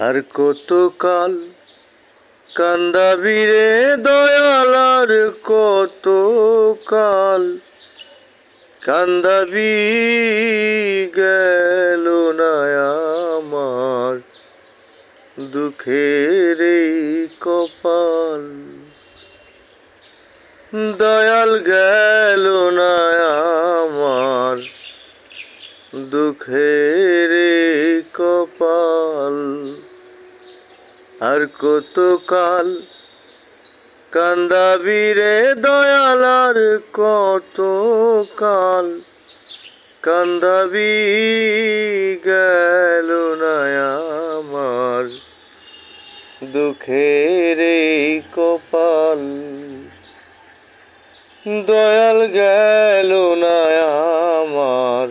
আর কতকাল কান্দাবি রে দয়াল আর কত কাল কান্দাবি গেল আমার দুঃখের কপাল। দয়াল গেল আমার দুঃখের এই কপাল আর কতকাল কান্দাবি রে দয়াল আর কতকাল কান্দাবি গেল আমার দুঃখের কপাল। দয়াল গেল আমার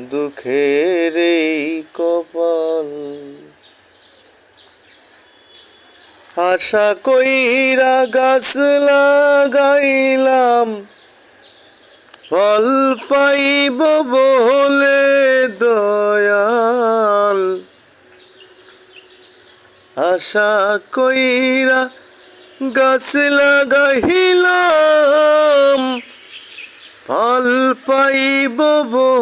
দুঃখের কপাল। আশা কইরা গাছ লাগাইলাম। ফল পাইব বলে দয়াল। আশা কইরা গাছ লাগাইলাম। ফল পাইব বলে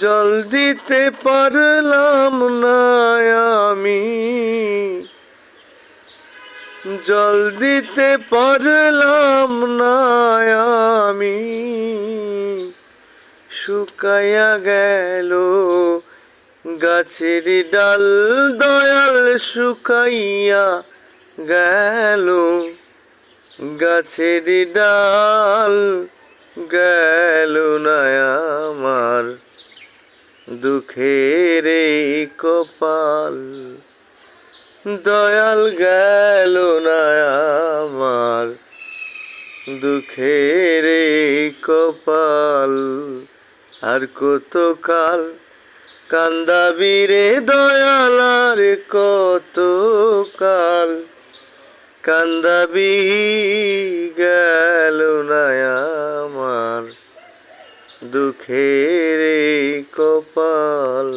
জল দিতে পারলাম না আমি। জল দিতে পারলাম না আমি। শুকাইয়া গেল গাছের ডাল, দয়াল শুকাইয়া গেল গাছের ডাল, গেল না আমার। দুঃখের কপাল, দয়াল গেল না আমার। দুঃখের কপাল, আর কতকাল কান্দাবি রে দয়াল, আর কতকাল কান্দাবি দুঃখের কপাল